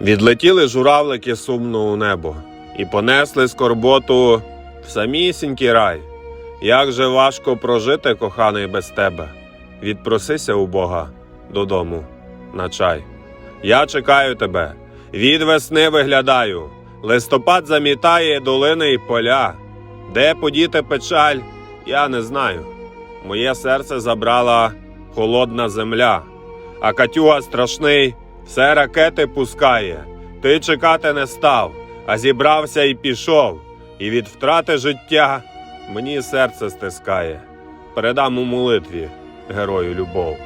Відлетіли журавлики сумно у небо і понесли скорботу в самісінький рай. Як же важко прожити, коханий, без тебе. Відпросися у Бога додому на чай. Я чекаю тебе, від весни виглядаю. Листопад замітає долини й поля. Де подіти печаль, я не знаю. Моє серце забрала холодна земля, а Катюга страшний все ракети пускає. Ти чекати не став, а зібрався і пішов. І від втрати життя мені серце стискає. Передам у молитві герою любов.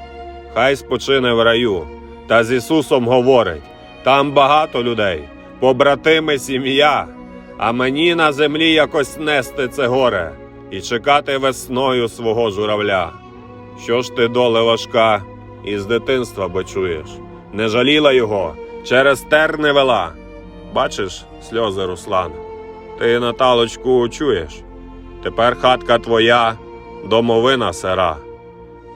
Хай спочине в раю, та з Ісусом говорить: там багато людей, побратими, сім'я, а мені на землі якось нести це горе і чекати весною свого журавля. Що ж ти доле важка, із дитинства бо чуєш, не жаліла його, через тер не вела. Бачиш сльози, Руслан, ти Наталочку чуєш? Тепер хатка твоя, домовина сира.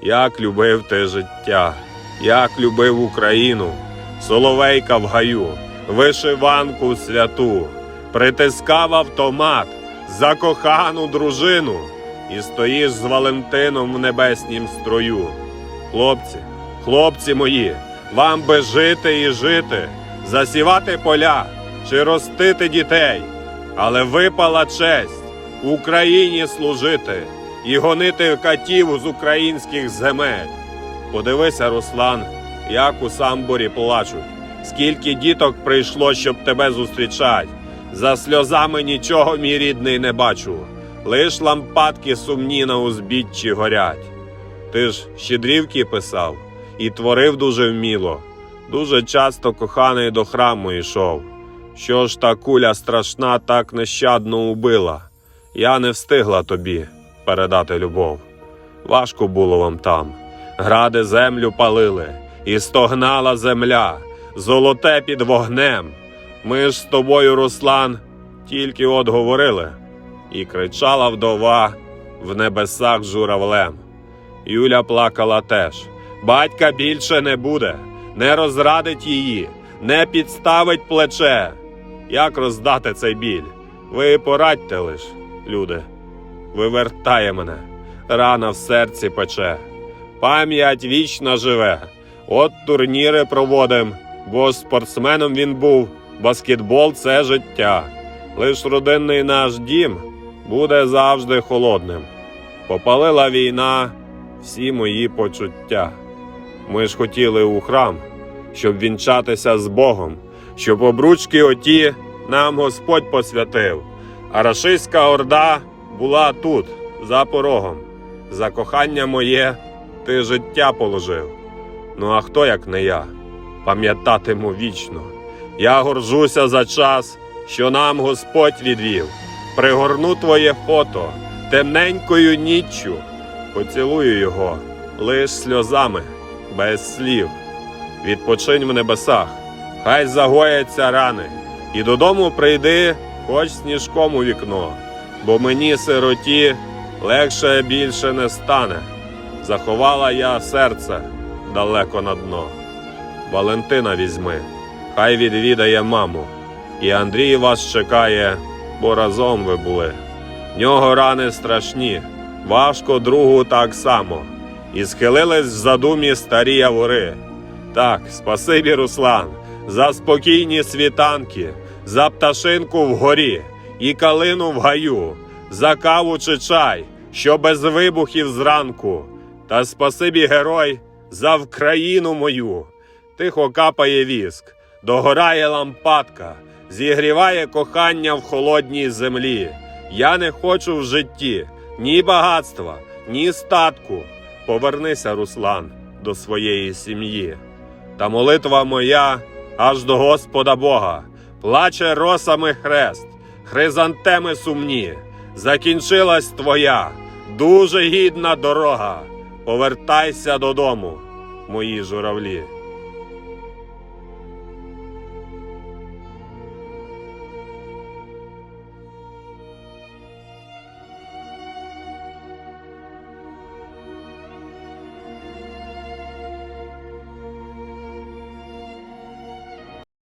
Як любив ти життя, як любив Україну, соловейка в гаю, вишиванку святу, притискав автомат, закохану дружину, і стоїш з Валентином в небеснім строю. Хлопці, хлопці мої, вам би жити і жити, засівати поля чи ростити дітей, але випала честь Україні служити і гонити катів з українських земель. Подивися, Руслан, як у самборі плачуть, скільки діток прийшло, щоб тебе зустрічать. За сльозами нічого, мій рідний, не бачу, лиш лампадки сумні на узбіччі горять. Ти ж щедрівки писав і творив дуже вміло. Дуже часто коханий до храму йшов. Що ж та куля страшна так нещадно убила? Я не встигла тобі передати любов. Важко було вам там. Гради землю палили, і стогнала земля, золоте під вогнем. Ми ж з тобою, Руслан, тільки от говорили, і кричала вдова в небесах журавлем. Юля плакала теж. Батька більше не буде, не розрадить її, не підставить плече. Як роздати цей біль? Ви порадьте лиш, люди. Вивертає мене, рана в серці пече. Пам'ять вічна живе. От турніри проводим, бо спортсменом він був, баскетбол це життя. Лиш родинний наш дім буде завжди холодним. Попалила війна всі мої почуття. Ми ж хотіли у храм, щоб вінчатися з Богом, щоб обручки оті нам Господь посвятив, а рашистська орда була тут, за порогом. За кохання моє ти життя положив. Ну а хто, як не я, пам'ятатиму вічно. Я горжуся за час, що нам Господь відвів. Пригорну твоє фото темненькою ніччю, поцілую його лиш сльозами, без слів. Відпочинь в небесах, хай загояться рани, і додому прийди, хоч сніжком у вікно, бо мені, сироті, легше більше не стане. Заховала я серце далеко на дно. Валентина візьми, хай відвідає маму, і Андрій вас чекає, бо разом ви були. В нього рани страшні, важко другу так само. І схилились в задумі старі явори. Так, спасибі, Руслан, за спокійні світанки, за пташинку вгорі і калину в гаю, за каву чи чай, що без вибухів зранку. Та спасибі, герой, за Вкраїну мою. Тихо капає віск, догорає лампадка, зігріває кохання в холодній землі. Я не хочу в житті ні багатства, ні статку. Повернися, Руслан, до своєї сім'ї. Та молитва моя аж до Господа Бога, плаче росами хрест, хризантеми сумні. Закінчилась твоя дуже гідна дорога. Повертайся додому, мої журавлі.